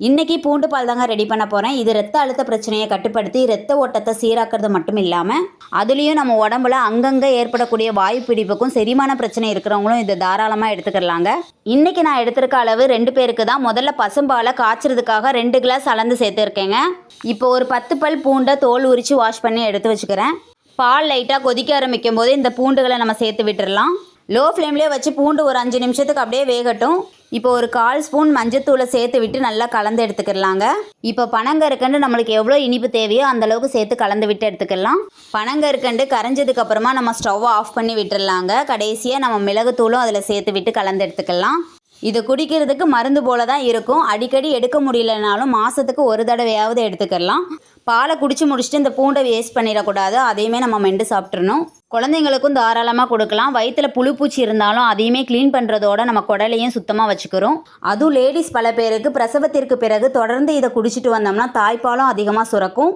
இன்றைக்கி பூண்டு பால் தாங்க ரெடி பண்ண போகிறேன் இது ரத்த அழுத்த பிரச்சனையை கட்டுப்படுத்தி ரத்த ஓட்டத்தை சீராக்கிறது மட்டும் இல்லாமல் அதுலேயும் நம்ம உடம்புல அங்கங்கே ஏற்படக்கூடிய வாயு பிடிப்புக்கும் செரிமான பிரச்சனை இருக்கிறவங்களும் இதை தாராளமாக எடுத்துக்கிறலாங்க இன்றைக்கி நான் எடுத்திருக்க அளவு ரெண்டு பேருக்கு தான். முதல்ல பசும்பாலை காய்ச்சறதுக்காக ரெண்டு கிளாஸ் அளந்து சேர்த்துருக்கேங்க. இப்போ ஒரு பத்து பல் பூண்டை தோல் உரித்து வாஷ் பண்ணி எடுத்து வச்சுக்கிறேன். பால் லைட்டாக கொதிக்க ஆரம்பிக்கும் போது இந்த பூண்டுகளை நம்ம சேர்த்து விட்டுடலாம் லோ ஃப்ளேம்லேயே வச்சு பூண்டு ஒரு அஞ்சு நிமிஷத்துக்கு அப்படியே வேகட்டும். இப்போ ஒரு கால் ஸ்பூன் மஞ்சத்தூளை சேர்த்து விட்டு நல்லா கலந்து எடுத்துக்கிடலாங்க இப்போ பனங்கற்கண்டு நம்மளுக்கு எவ்வளோ இனிப்பு தேவையோ அந்தளவுக்கு சேர்த்து கலந்து விட்டு எடுத்துக்கலாம். பனங்கற்கண்டு கரைஞ்சதுக்கு அப்புறமா நம்ம ஸ்டவ்வை ஆஃப் பண்ணி விட்டுடலாங்க கடைசியாக நம்ம மிளகுத்தூளும் அதில் சேர்த்து விட்டு கலந்து எடுத்துக்கலாம். இது குடிக்கிறதுக்கு மருந்து போல தான் இருக்கும். அடிக்கடி எடுக்க முடியலனாலும் மாதத்துக்கு ஒரு தடவையாவது எடுத்துக்கலாம். பாலை குடிச்சு முடிச்சுட்டு இந்த பூண்டை வேஸ்ட் பண்ணிடக்கூடாது. அதையுமே நம்ம மெண்டு சாப்பிட்றணும் குழந்தைங்களுக்கும் தாராளமாக கொடுக்கலாம். வயிற்றில் புழுப்பூச்சி இருந்தாலும் அதையுமே க்ளீன் பண்ணுறதோட நம்ம குடலையும் சுத்தமாக வச்சுக்கிறோம். அதுவும் லேடிஸ் பல பேருக்கு பிரசவத்திற்கு பிறகு தொடர்ந்து இதை குடிச்சிட்டு வந்தோம்னா தாய்ப்பாலும் அதிகமாக சுரக்கும்.